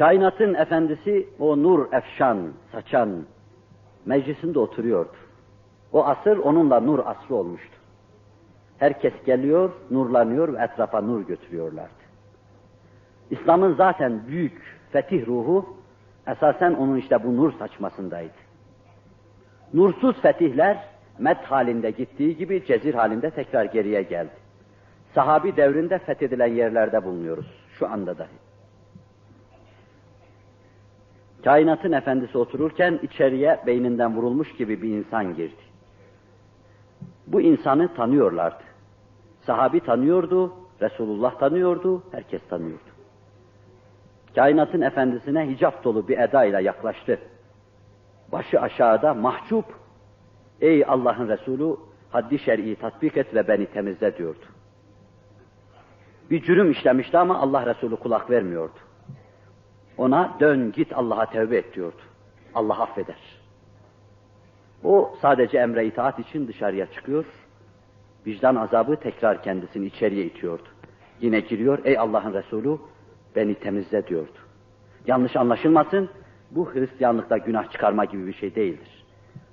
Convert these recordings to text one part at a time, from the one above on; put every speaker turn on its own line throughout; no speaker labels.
Kainatın efendisi o nur efşan, saçan meclisinde oturuyordu. O asır onunla nur asrı olmuştu. Herkes geliyor, nurlanıyor ve etrafa nur götürüyorlardı. İslam'ın zaten büyük fetih ruhu esasen onun işte bu nur saçmasındaydı. Nursuz fetihler met halinde gittiği gibi cezir halinde tekrar geriye geldi. Sahabi devrinde fethedilen yerlerde bulunuyoruz şu anda dahi. Kainatın efendisi otururken içeriye beyninden vurulmuş gibi bir insan girdi. Bu insanı tanıyorlardı. Sahabi tanıyordu, Resulullah tanıyordu, herkes tanıyordu. Kainatın efendisine hicap dolu bir edayla yaklaştı. Başı aşağıda mahcup, ey Allah'ın Resulü haddi şer'i tatbik et ve beni temizle diyordu. Bir cürüm işlemişti ama Allah Resulü kulak vermiyordu. Ona dön git Allah'a tevbe et diyordu. Allah affeder. O sadece emre itaat için dışarıya çıkıyor. Vicdan azabı tekrar kendisini içeriye itiyordu. Yine giriyor, ey Allah'ın Resulü beni temizle diyordu. Yanlış anlaşılmasın, bu Hristiyanlıkta günah çıkarma gibi bir şey değildir.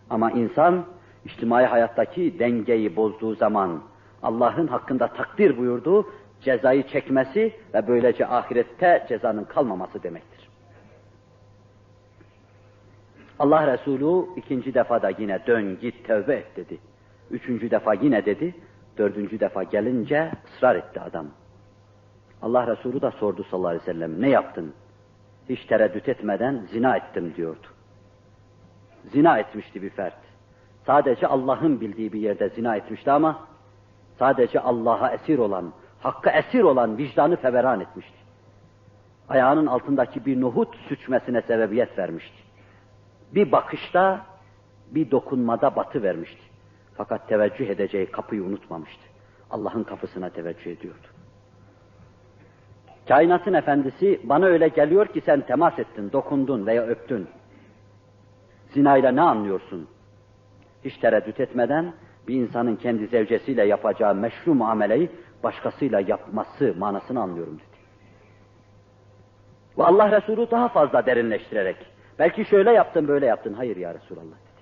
Ama insan, içtimai hayattaki dengeyi bozduğu zaman, Allah'ın hakkında takdir buyurduğu cezayı çekmesi ve böylece ahirette cezanın kalmaması demektir. Allah Resulü ikinci defa da yine dön git tövbe et dedi. Üçüncü defa yine dedi. Dördüncü defa gelince ısrar etti adam. Allah Resulü da sordu sallallahu aleyhi ve sellem ne yaptın? Hiç tereddüt etmeden zina ettim diyordu. Zina etmişti bir fert. Sadece Allah'ın bildiği bir yerde zina etmişti ama sadece Allah'a esir olan, hakka esir olan vicdanı feveran etmişti. Ayağının altındaki bir nohut süçmesine sebebiyet vermişti. Bir bakışta, bir dokunmada batı vermişti. Fakat teveccüh edeceği kapıyı unutmamıştı. Allah'ın kapısına teveccüh ediyordu. Kainatın efendisi bana öyle geliyor ki sen temas ettin, dokundun veya öptün. Zinayla ne anlıyorsun? Hiç tereddüt etmeden bir insanın kendi zevcesiyle yapacağı meşru muameleyi başkasıyla yapması manasını anlıyorum dedi. Ve Allah Resulü daha fazla derinleştirerek, belki şöyle yaptın böyle yaptın, hayır ya Resulallah dedi.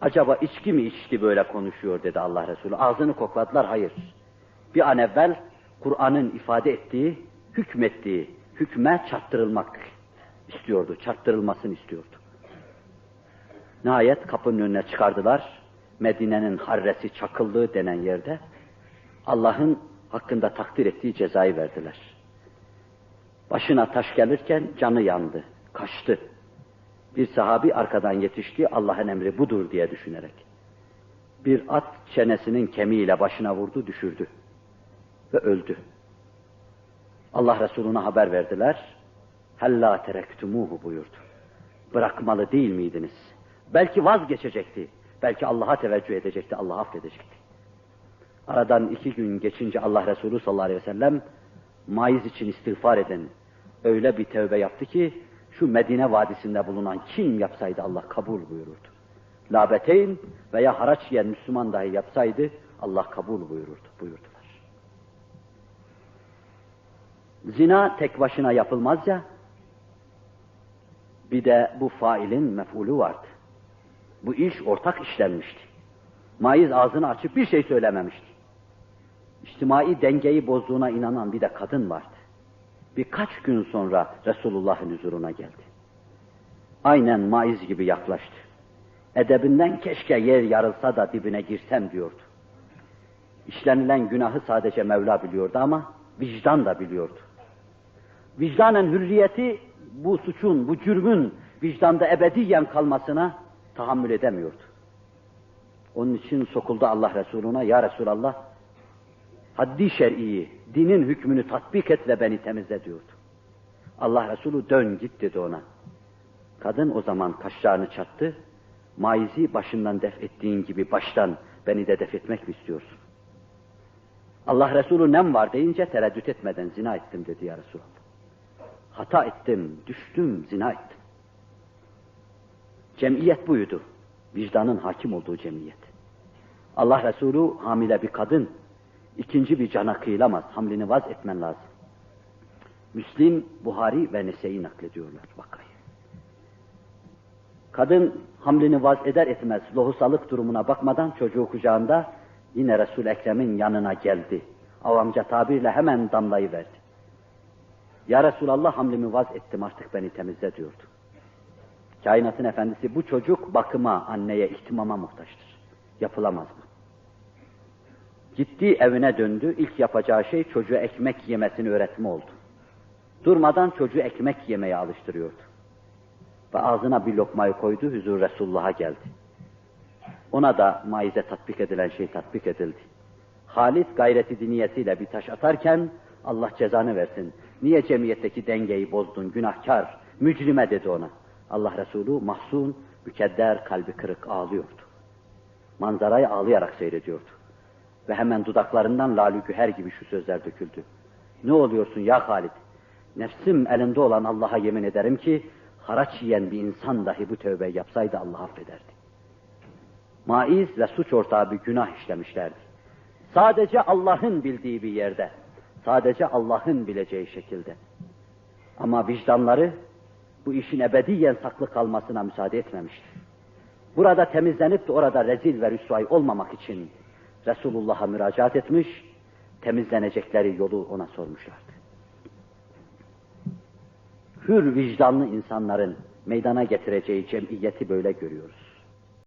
Acaba içki mi içti böyle konuşuyor dedi Allah Resulü. Ağzını kokladılar, hayır. Bir an evvel Kur'an'ın ifade ettiği, hükmettiği, hükme çarptırılmak istiyordu, çarptırılmasını istiyordu. Nihayet kapının önüne çıkardılar. Medine'nin harresi çakıldığı denen yerde Allah'ın hakkında takdir ettiği cezayı verdiler. Başına taş gelirken canı yandı, kaçtı. Bir sahabi arkadan yetişti, Allah'ın emri budur diye düşünerek. Bir at çenesinin kemiğiyle başına vurdu, düşürdü ve öldü. Allah Resulüne haber verdiler. Hella terektumuhu buyurdu. Bırakmalı değil miydiniz? Belki vazgeçecekti. Belki Allah'a teveccüh edecekti, Allah affedecekti. Aradan iki gün geçince Allah Resulü sallallahu aleyhi ve sellem maiz için istiğfar edin. Öyle bir tövbe yaptı ki şu Medine vadisinde bulunan kim yapsaydı Allah kabul buyururdu. Labeteyn veya haraç yiyen Müslüman dahi yapsaydı Allah kabul buyururdu, buyurdu. Zina tek başına yapılmaz ya, bir de bu failin mef'ulü vardı. Bu iş ortak işlenmişti. Maiz ağzını açıp bir şey söylememişti. İçtimai dengeyi bozduğuna inanan bir de kadın vardı. Birkaç gün sonra Resulullah'ın huzuruna geldi. Aynen maiz gibi yaklaştı. Edebinden keşke yer yarılsa da dibine girsem diyordu. İşlenilen günahı sadece Mevla biliyordu ama vicdan da biliyordu vicdanen hürriyeti bu suçun, bu cürmün vicdanda ebediyen kalmasına tahammül edemiyordu. Onun için sokuldu Allah Resuluna, Ya Resulallah, haddi şer'iyi, dinin hükmünü tatbik et ve beni temizle diyordu. Allah Resulü dön git dedi ona. Kadın o zaman kaşlarını çattı, maizi başından def ettiğin gibi baştan beni de def etmek mi istiyorsun? Allah Resulü nem var deyince tereddüt etmeden zina ettim dedi ya Resulallah. Hata ettim, düştüm, zina ettim. Cemiyet buydu. Vicdanın hakim olduğu cemiyet. Allah Resulü hamile bir kadın, ikinci bir cana kıyılamaz, hamlini vaz etmen lazım. Müslim, Buhari ve Nese'yi naklediyorlar vakayı. Kadın hamlini vaz eder etmez lohusalık durumuna bakmadan çocuğu kucağında yine Resul Ekrem'in yanına geldi. Avamca tabirle hemen damlayı verdi. Ya Resulallah hamlimi vaz ettim artık beni temizle diyordu. Kainatın efendisi bu çocuk bakıma, anneye, ihtimama muhtaçtır. Yapılamaz mı? Gitti evine döndü. İlk yapacağı şey çocuğa ekmek yemesini öğretme oldu. Durmadan çocuğu ekmek yemeye alıştırıyordu. Ve ağzına bir lokmayı koydu, huzur Resulullah'a geldi. Ona da maize tatbik edilen şey tatbik edildi. Halis gayreti diniyetiyle bir taş atarken Allah cezanı versin. Niye cemiyetteki dengeyi bozdun, günahkar, mücrime dedi ona. Allah Resulü mahzun, mükedder, kalbi kırık ağlıyordu. Manzarayı ağlayarak seyrediyordu. Ve hemen dudaklarından lalü güher gibi şu sözler döküldü. Ne oluyorsun ya Halid? Nefsim elinde olan Allah'a yemin ederim ki, haraç yiyen bir insan dahi bu tövbe yapsaydı Allah affederdi. Maiz ve suç ortağı bir günah işlemişlerdi. Sadece Allah'ın bildiği bir yerde, sadece Allah'ın bileceği şekilde. Ama vicdanları bu işin ebediyen saklı kalmasına müsaade etmemişti. Burada temizlenip de orada rezil ve rüsvay olmamak için Resulullah'a müracaat etmiş, temizlenecekleri yolu ona sormuşlardı. Hür vicdanlı insanların meydana getireceği cemiyeti böyle görüyoruz.